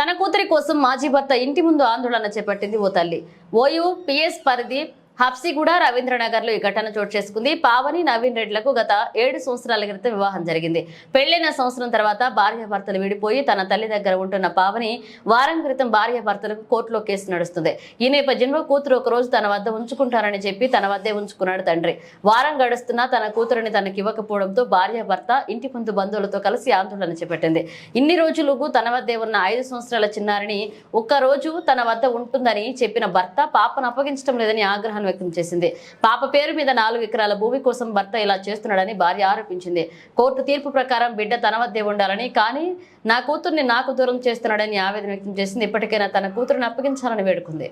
తన కూతురి కోసం మాజీ భర్త ఇంటి ముందు ఆందోళన చేపట్టింది ఓ తల్లి. ఓయూ పిఎస్ పరిధి హబ్సిగూడ రవీంద్రనగర్లో ఈ ఘటన చోటు చేసుకుంది. పావని నవీన్ రెడ్లకు గత ఏడు సంవత్సరాల క్రితం వివాహం జరిగింది. పెళ్ళైన సంవత్సరం తర్వాత భార్య భర్తలు విడిపోయి తన తల్లి దగ్గర ఉంటున్న పావని వారం క్రితం భార్య భర్తలకు కోర్టులో కేసు నడుస్తుంది. ఈ నేపథ్యంలో కూతురు ఒక రోజు తన వద్ద ఉంచుకుంటారని చెప్పి తన వద్దే ఉంచుకున్నాడు తండ్రి. వారం గడుస్తున్నా తన కూతురుని తనకి ఇవ్వకపోవడంతో భార్య భర్త ఇంటి ముందు బంధువులతో కలిసి ఆందోళన చేపట్టింది. ఇన్ని రోజులకు తన వద్దే ఉన్న ఐదు సంవత్సరాల చిన్నారిని ఒక్క రోజు తన వద్ద ఉంటుందని చెప్పిన భర్త పాపను అప్పగించడం లేదని ఆగ్రహం వ్యక్తం చేసింది. పాప పేరు మీద నాలుగు ఎకరాల భూమి కోసం భర్త ఇలా చేస్తున్నాడని భార్య ఆరోపించింది. కోర్టు తీర్పు ప్రకారం బిడ్డ తన వద్దే ఉండాలని కానీ నా కూతుర్ని నాకు దూరం చేస్తున్నాడని ఆవేదన వ్యక్తం చేసింది. ఇప్పటికైనా తన కూతురుని అప్పగించాలని వేడుకుంది.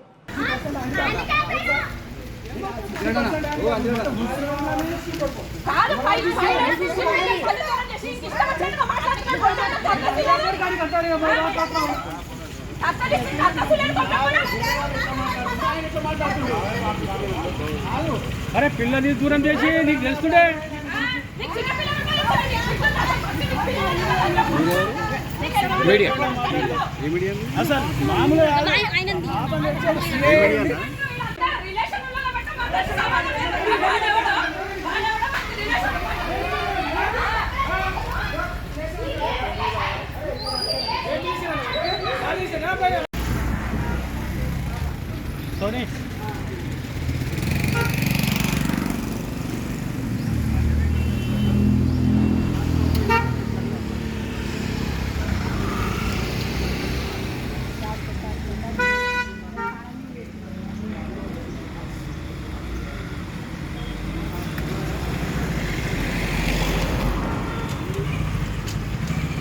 అక్కడ అక్కడ అరే పిల్లని దూరం చేసి నీకు తెలుస్తుండే అసలు మామూలుగా సోనీ.